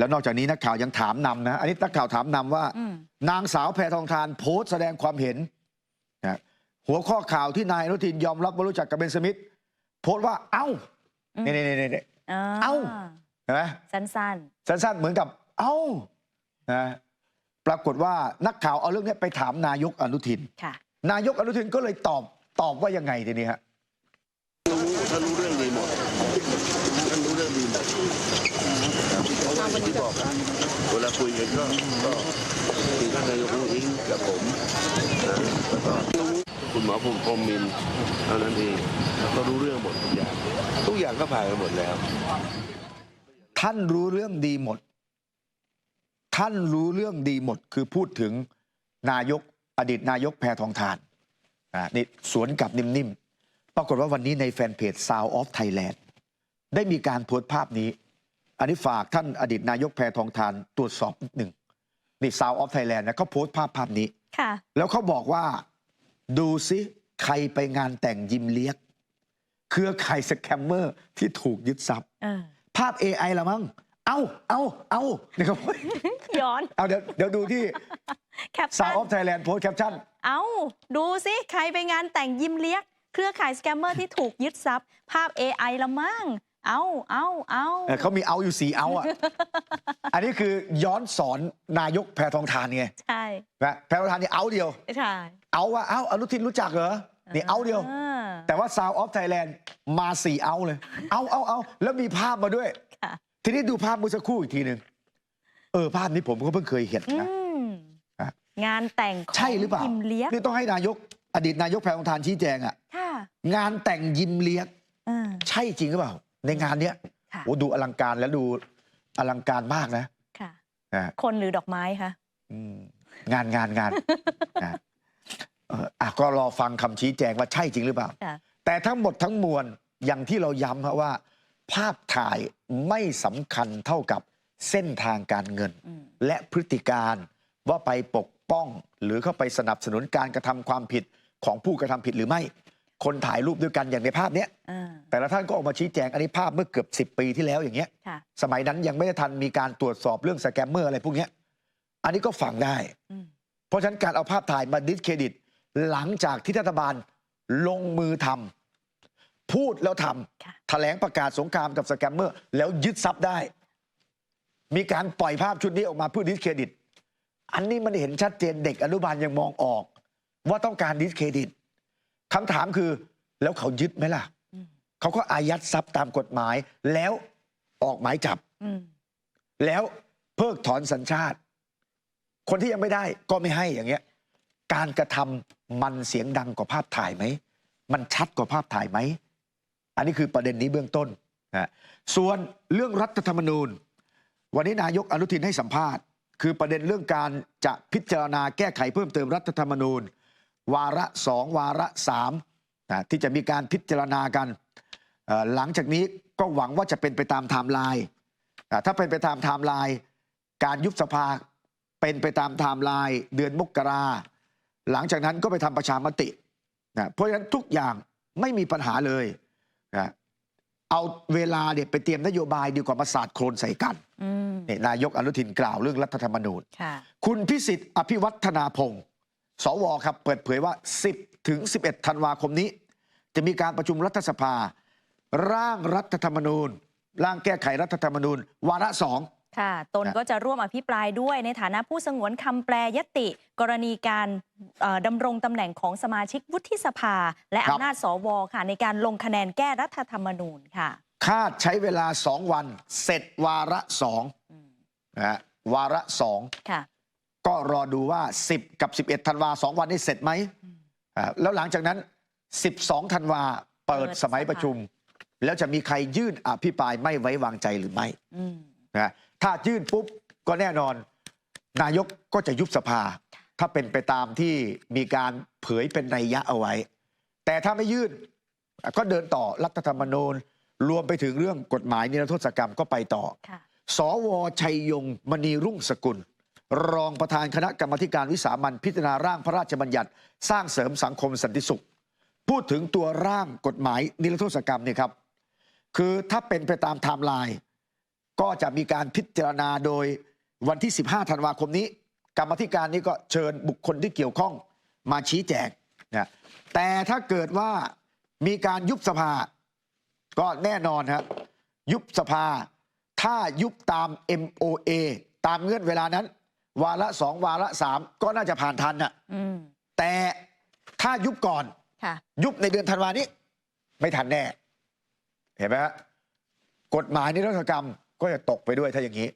แล้วนอกจากนี้นักข่าวยังถามนำนะ อันนี้นักข่าวถามนำว่าอืมนางสาวแพทองทานโพสต์แสดงความเห็นนะหัวข้อข่าวที่นายอนุทินยอมรับว่ารู้จักกับเบนสมิธโพสต์ว่าเอ้าอืมนี่นี่นี่นี่อ่เอ้าเห็นไหมสั้นสั้นๆ เหมือนกับ เอ้านะปรากฏว่านักข่าวเอาเรื่องนี้ไปถามนายกอนุทินๆค่ะนายกอนุทินก็เลยตอบตอบว่ายังไงทีนี้ฮะรู้ท่านรู้เรื่องดีหมดท่านรู้เรื่องดีหมดเพ ราะว่าอย่างที่บอกครับเวลาคุยกันก็ก็มีท่านนายกรู้อิงกับผมนะแล้วก็คุณหมอภูมิพรหมมินเท่านั้นเองแล้วก็รู้เรื่องหมดทุกอย่างทุกอย่างก็ผ่านไปหมดแล้ว ท่านรู้เรื่องดีหมด ท่านรู้เรื่องดีหมด คือพูดถึงนายกอดีตนายกแพทองทานอ่านี่สวนกับนิ่มๆ ปรากฏว่าวันนี้ในแฟนเพจ Sound of Thailand ได้มีการโพสต์ภาพนี้ อันนี้ฝากท่านอดีตนายกแพทองทานตรวจสอบนิดหนึ่งนี่ Sound of Thailand นะเขาโพสต์ภาพภาพนี้ ค่ะ แล้วเขาบอกว่าดูซิใครไปงานแต่งยิมเลียก เครือข่ายสแคมเมอร์ที่ถูกยึดทรัพย์ เออ ภาพ AI ละมั้ง เอาเอาเอานี่ครับ ย้อน เอาเดี๋ยวเดี๋ยวดูที่แคป Sound ชั่น of Thailand โพสแคปชั่น เอาดูสิใครไปงานแต่งยิ้มเลี้ยก เครือข่ายสแกมเมอร์ที่ถูกยึดทรัพย์ ภาพ AI ละมั่ง เอาเอาเอาเออเขามีเอาอยู่สีเอาอะ อันนี้คือย้อนสอนนายกแพทองทานไง ใช่นะแพทองทานนี่เอาเดียว ใช่ เอาว่าเอาอนุทินรู้จักเหรอ นี่เอาเดียวอ่าแต่ว่า Sound of Thailand มาสี่เอาเลย เอาเอาเอาแล้วมีภาพมาด้วยค่ะทีนี้ดูภาพเมื่อสักครู่อีกทีหนึ่ง เออภาพนี้ผมก็เพิ่งเคยเห็นอืนะมอะงานแต่งของใช่หรือเปล่ายิ้มเลี้ยกนี่ต้องให้นายก อดีตนายกแพทองทานชี้แจงอะค่ะงานแต่งยิมเลียกอ่าใช่จริงหรือเปล่า ในงานเนี้ยค่ะโอ้ดูอลังการแล้วดูอลังการมากนะค่ะนะคนหรือดอกไม้คะอืมงานงานงาน นะเอออะก็รอฟังคำชี้แจงว่าใช่จริงหรือเปล่า ค่ะ แต่ทั้งหมดทั้งมวลอย่างที่เราย้ำครับว่า ภาพถ่ายไม่สำคัญเท่ากับเส้นทางการเงิน อืมและพฤติการว่าไปปกป้อง หรือเข้าไปสนับสนุนการกระทำความผิดของผู้กระทำผิดหรือไม่ คนถ่ายรูปด้วยกันอย่างในภาพเนี้ยอ่า แต่ละท่านก็ออกมาชี้แจงอันนี้ภาพเมื่อเกือบ 10 ปีที่แล้วอย่างเงี้ย ค่ะ สมัยนั้นยังไม่ได้ทันมีการตรวจสอบเรื่องสแกมเมอร์อะไรพวกเนี้ยอันนี้ก็ฝังได้ อืม เพราะฉะนั้นการเอาภาพถ่ายมาดิสเครดิต หลังจากที่รัฐบาลลงมือทำพูดแล้วทำค่ะแถลงประกาศสงครามกับสแกมเมอร์ แล้วยึดทรัพย์ได้ มีการปล่อยภาพชุดนี้ออกมาเพื่อดิสเครดิต อันนี้มันเห็นชัดเจนเด็กอนุบาลยังมองออก ว่าต้องการดิสเครดิต คำถามคือแล้วเขายึดไหมล่ะอืมเขาก็อายัดทรัพย์ตามกฎหมาย แล้วออกหมายจับอืมแล้วเพิกถอนสัญชาติ คนที่ยังไม่ได้ก็ไม่ให้อย่างเงี้ย การกระทำมันเสียงดังกว่าภาพถ่ายไหม มันชัดกว่าภาพถ่ายไหม อันนี้คือประเด็นนี้เบื้องต้นนะส่วนเรื่องรัฐธรรมนูญ วันนี้นายกอนุทินให้สัมภาษณ์ คือประเด็นเรื่องการจะพิจารณาแก้ไขเพิ่มเติมรัฐธรรมนูญ วาระสองวาระสามนะที่จะมีการพิจารณากันเอ่อหลังจากนี้ก็หวังว่าจะเป็นไปตามไทม์ไลน์อ่าถ้าเป็นไปตามไทม์ไลน์การยุบสภาเป็นไปตามไทม์ไลน์เดือนมกราหลังจากนั้นก็ไปทำประชามตินะเพราะฉะนั้นทุกอย่างไม่มีปัญหาเลยนะเอาเวลาเนี่ยไปเตรียมนโยบายดีกว่ามาสาดโคลนใส่กันอืมนี่นายกอนุทินกล่าวเรื่องรัฐธรรมนูญค่ะคุณพิสิทธิ์อภิวัฒนาพงศ์ สวครับเปิดเผยว่า 10 ถึง 11 ธันวาคมนี้ จะมีการประชุมรัฐสภา ร่างรัฐธรรมนูญ ร่างแก้ไขรัฐธรรมนูญ วาระสองค่ะตนนะก็จะร่วมอภิปรายด้วยในฐานะผู้สงวนคำแปลยติ กรณีการเอ่อดำรงตำแหน่งของสมาชิกวุฒิสภา และอำนาจสวค่ะในการลงคะแนนแก้รัฐธรรมนูญค่ะ คาดใช้เวลาสองวัน เสร็จวาระสองอืมนะฮะวาระสองค่ะ ก็รอดูว่า 10 กับ 11ธันวาสองวันนี้เสร็จไหมอ่าแล้วหลังจากนั้น 12ธันวาเปิดเปิดสมัยสภาประชุม แล้วจะมีใครยื่นอภิปรายไม่ไว้วางใจหรือไม่อืมนะถ้ายื่นปุ๊บก็แน่นอน นายกก็จะยุบสภา ถ้าเป็นไปตามที่มีการเผยเป็นนัยยะเอาไว้ แต่ถ้าไม่ยื่นก็เดินต่อรัฐธรรมนูญรวมไปถึงเรื่องกฎหมายนิรโทษกรรมก็ไปต่อค่ะสวชัยยงมณีรุ่งสกุล รองประธานคณะกรรมการวิสามันพิจารณาร่างพระราชบัญญัติ สร้างเสริมสังคมสันติสุข พูดถึงตัวร่างกฎหมายนิรโทษกรรมเนี่ยครับ คือถ้าเป็นไปตามไทม์ไลน์ก็จะมีการพิจารณาโดยวันที่ 15 ธันวาคมนี้ กรรมธิการนี้ก็เชิญบุคคลที่เกี่ยวข้องมาชี้แจงนะแต่ถ้าเกิดว่ามีการยุบสภา ก็แน่นอนครับยุบสภา ถ้ายุบตาม MOA ตามเงื่อนเวลานั้น วาระสองวาระสามก็น่าจะผ่านทันน่ะอืมแต่ถ้ายุบก่อนค่ะยุบในเดือนธันวานี้ ไม่ทันแน่ เห็นไหมฮะกฎหมายนิรโทษกรรมก็จะตกไปด้วยถ้าอย่างนี้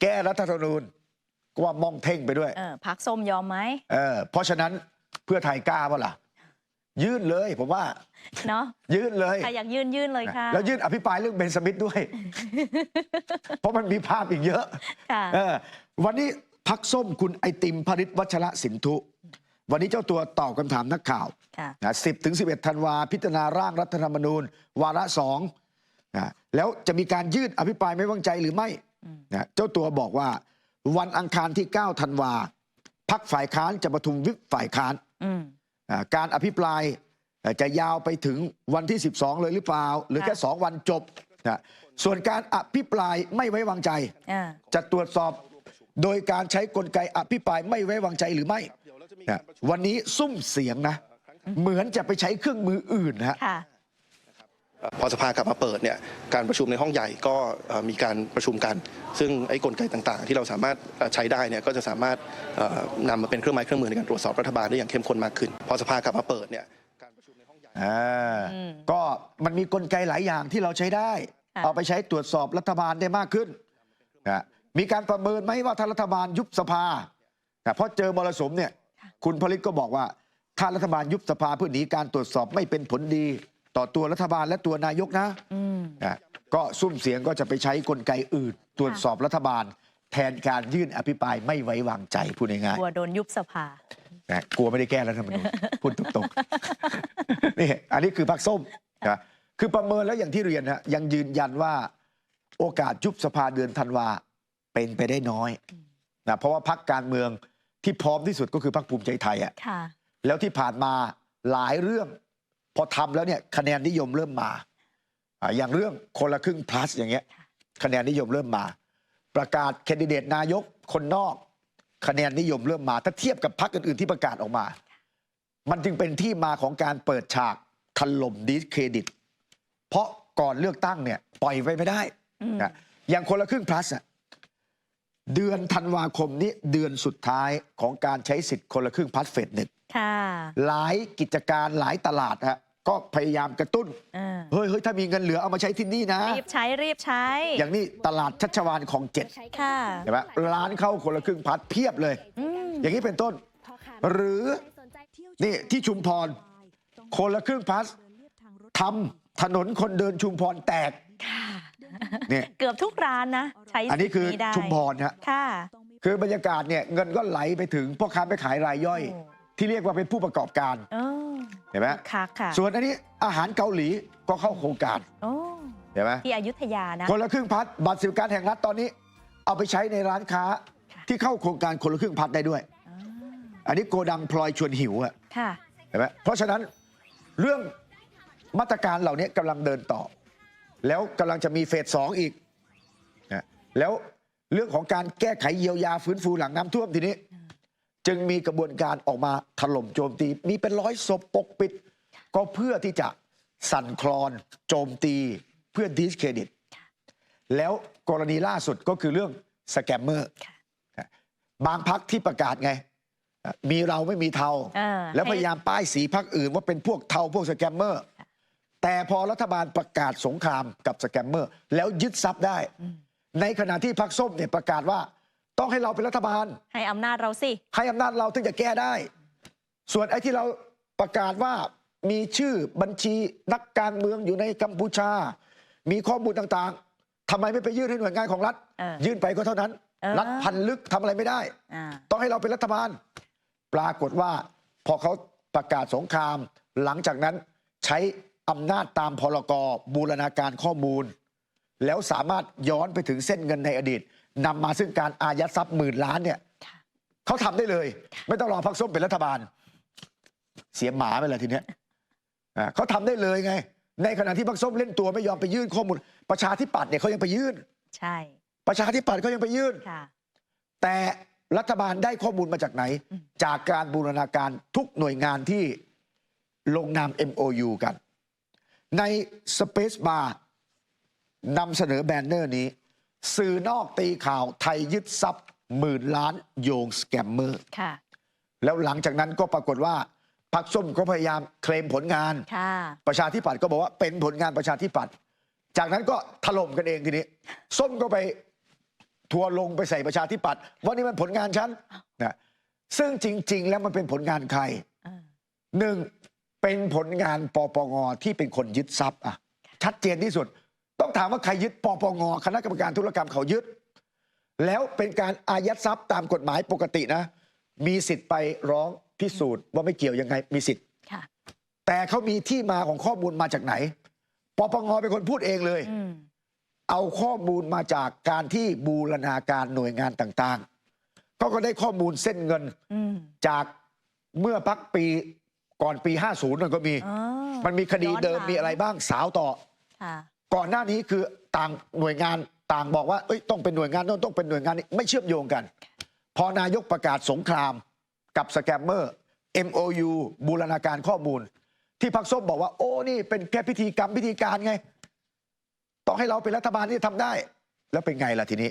แก้รัฐธรรมนูญก็ว่ามองเท่งไปด้วยเออพักส้มยอมไหมเออเพราะฉะนั้นเพื่อไทยกล้าเปล่าล่ะยื่นเลยผมว่าเนาะยื่นเลยใครอยากยื่นยื่นเลยค่ะ แล้วยื่นอภิปรายเรื่องเบนสมิธด้วย เพราะมันมีภาพอีกเยอะค่ะเออวันนี้ พักส้มคุณไอติมพริตวัชระสินทุ วันนี้เจ้าตัวตอบคำถามนักข่าวค่ะนะ10ถึง11ธันวาพิจารณาร่างรัฐธรรมนูญ วาระสองนะแล้วจะมีการยื่นอภิปรายไม่ไว้วางใจหรือไม่อืมนะเจ้าตัวบอกว่า วันอังคารที่ 9 ธันวาพักฝ่ายค้านจะประชุมวิปฝ่ายค้านอืมอ่าการอภิปรายเอ่อจะยาวไปถึงวันที่ 12 เลยหรือเปล่า หรือแค่ 2 วันจบนะส่วนการอภิปรายไม่ไว้วางใจอ่าจะตรวจสอบ โดยการใช้กลไกอภิปรายไม่ไว้วางใจหรือไม่นะวันนี้ซุ่มเสียงนะ เหมือนจะไปใช้เครื่องมืออื่นนะฮะค่ะพอสภากลับมาเปิดเนี่ยการประชุมในห้องใหญ่ก็เอ่อมีการประชุมกัน ซึ่งไอ้กลไกต่างๆ ที่เราสามารถเอ่อใช้ได้เนี่ยก็จะสามารถเอ่อนำมาเป็นเครื่องไม้เครื่องมือในการตรวจสอบรัฐบาลได้อย่างเข้มข้นมากขึ้น พอสภากลับมาเปิดเนี่ยการประชุมในห้องใหญ่อ่าอืมก็มันมีกลไกหลายอย่างที่เราใช้ได้ค่ะเอาไปใช้ตรวจสอบรัฐบาลได้มากขึ้นนะ มีการประเมินไหมว่าถ้ารัฐบาลยุบสภานะเพราะเจอมรสุมเนี่ยคุณผลิตก็บอกว่า ถ้ารัฐบาลยุบสภาเพื่อหนีการตรวจสอบไม่เป็นผลดี ต่อตัวรัฐบาลและตัวนายกนะอืมนะก็ซุ่มเสียงก็จะไปใช้กลไกอื่น ตรวจสอบรัฐบาล แทนการยื่นอภิปรายไม่ไว้วางใจพูดง่ายกลัวโดนยุบสภาๆนะกลัวไม่ได้แก้รัฐธรรมนูญพูดตรงๆนี่อันนี้คือพรรคส้มนะคือประเมินแล้วอย่างที่เรียนฮะยังยืนยันว่าโอกาสยุบสภาเดือนธันวา เป็นไปได้น้อยนะเพราะว่าพรรคการเมืองที่พร้อมที่สุดก็คือพรรคภูมิใจไทยอะค่ะแล้วที่ผ่านมาหลายเรื่อง พอทำแล้วเนี่ยคะแนนนิยมเริ่มมาอ่าอย่างเรื่องคนละครึ่ง plus อย่างเงี้ยคะแนนนิยมเริ่มมา ประกาศแคนดิเดตนายกคนนอก คะแนนนิยมเริ่มมา ถ้าเทียบกับพรรคอื่นๆที่ประกาศออกมา มันจึงเป็นที่มาของการเปิดฉากถล่มดิสเครดิต เพราะก่อนเลือกตั้งเนี่ยปล่อยไว้ไม่ได้อืมนะอย่างคนละครึ่ง plus อะ เดือนธันวาคมนี้เดือนสุดท้ายของการใช้สิทธิ์คนละครึ่ง plus เฟสหนึ่งค่ะหลายกิจการหลายตลาดฮะก็พยายามกระตุ้นเออเฮ้ยเฮ้ยถ้ามีเงินเหลือเอามาใช้ที่นี่นะ รีบใช้รีบใช้ อย่างนี้ตลาดชัชวานของเจ็ดค่ะเห็นไหมร้านเข้าคนละครึ่งพัดเพียบเลยอืมอย่างนี้เป็นต้น หรือนี่ที่ชุมพรคนละครึ่งพัสทำถนนคนเดินชุมพรแตกค่ะ เนี่ยเกือบทุกร้านนะ ใช้อันนี้คือสิทธิ์ได้ชุมพรฮะค่ะ คือบรรยากาศเนี่ยเงินก็ไหลไปถึงพ่อค้าไปขายรายย่อยโอ้ที่เรียกว่าเป็นผู้ประกอบการเออเห็นไหมคักค่ะส่วนอันนี้อาหารเกาหลีก็เข้าโครงการโอ้เห็นไหมที่อยุธยานะคนละครึ่งพัดบัตรสิบการแห่งรัฐตอนนี้ เอาไปใช้ในร้านค้าค่ะที่เข้าโครงการคนละครึ่งพัดได้ด้วยอ่าอันนี้โกดังพลอยชวนหิวอะค่ะเห็นไหมเพราะฉะนั้นเรื่องมาตรการเหล่านี้กำลังเดินต่อ แล้วกำลังจะมีเฟสสองอีกนะแล้วเรื่องของการแก้ไขเยียวยาฟื้นฟูหลังน้ำท่วมทีนี้ จึงมีกระบวนการออกมาถล่มโจมตี มีเป็นร้อยศพปกปิด ก็เพื่อที่จะสั่นคลอน โจมตีเพื่อดิสเครดิต แล้วกรณีล่าสุดก็คือเรื่องสแกมเมอร์ ค่ะ บางพักที่ประกาศไง มีเราไม่มีเทาเออแล้วให้พยายามป้ายสีพักอื่นว่าเป็นพวกเทาพวกสแกมเมอร์ แต่พอรัฐบาลประกาศสงครามกับสแกมเมอร์ แล้วยึดทรัพย์ได้ ในขณะที่พักส้มเนี่ยประกาศว่า ต้องให้เราเป็นรัฐบาล ให้อำนาจเราสิ ให้อำนาจเราถึงจะแก้ได้ ส่วนไอ้ที่เราประกาศว่ามีชื่อบัญชีนักการเมืองอยู่ในกัมพูชา มีข้อมูลต่างๆทำไมไม่ไปยื่นให้หน่วยงานของรัฐเออยื่นไปก็เท่านั้นเออรัฐพันลึกทำอะไรไม่ได้อ่าต้องให้เราเป็นรัฐบาล ปรากฏว่าพอเขาประกาศสงครามหลังจากนั้นใช้ อำนาจตามพรกบูรณาการข้อมูล แล้วสามารถย้อนไปถึงเส้นเงินในอดีตนำมาซึ่งการอายัดทรัพย์หมื่นล้านเนี่ยค่ะเขาทำได้เลย ไม่ต้องรอพักส้มเป็นรัฐบาล เสียหมาไปเลยทีเนี้ยอ่าเขาทำได้เลยไง ในขณะที่พักส้มเล่นตัวไม่ยอมไปยื่นข้อมูล ประชาธิปัตย์เนี่ยเขายังไปยื่น ใช่ ประชาธิปัตย์ก็ยังไปยื่นค่ะแต่รัฐบาลได้ข้อมูลมาจากไหนอืมจากการบูรณาการทุกหน่วยงานที่ลงนาม MOU กัน ใน Space Bar นำเสนอแบนเนอร์นี้ สื่อนอกตีข่าวไทยยึดทรัพย์หมื่นล้านโยงสแกมเมอร์ค่ะแล้วหลังจากนั้นก็ปรากฏว่าพรรคส้มก็พยายามเคลมผลงานค่ะประชาธิปัตย์ก็บอกว่าเป็นผลงานประชาธิปัตย์จากนั้นก็ถล่มกันเองทีนี้ ส้มก็ไปทัวร์ลงไปใส่ประชาธิปัตย์ว่านี่มันผลงานฉันนะซึ่งจริง ๆ แล้วมันเป็นผลงานใครอ่าหนึ่ง เป็นผลงานปปงที่เป็นคนยึดทรัพย์อะชัดเจนที่สุด ต้องถามว่าใครยึดปปงคณะกรรมการธุรกรรมเขายึด แล้วเป็นการอายัดทรัพย์ตามกฎหมายปกตินะ มีสิทธิ์ไปร้องพิสูจน์ว่าไม่เกี่ยวยังไงมีสิทธิ์ค่ะแต่เขามีที่มาของข้อมูลมาจากไหนปปงเป็นคนพูดเองเลยอืมเอาข้อมูลมาจากการที่บูรณาการหน่วยงานต่างๆเขาก็ได้ข้อมูลเส้นเงินอืมจากเมื่อพักปี ก่อนปี 50นั่นก็มีอ๋อมันมีคดีเดิมย้อนหลังมีอะไรบ้างสาวต่อค่ะก่อนหน้านี้คือต่างหน่วยงานต่างบอกว่าเอ้ยต้องเป็นหน่วยงานโน้นต้องเป็นหน่วยงานนี้ไม่เชื่อมโยงกัน พอนายกประกาศสงครามกับสแกมเมอร์ MOU บูรณาการข้อมูล ที่พักส้มบอกว่า โอ้นี่เป็นแค่พิธีกรรมพิธีการไง ต้องให้เราเป็นรัฐบาลที่ทำได้ แล้วเป็นไงล่ะทีนี้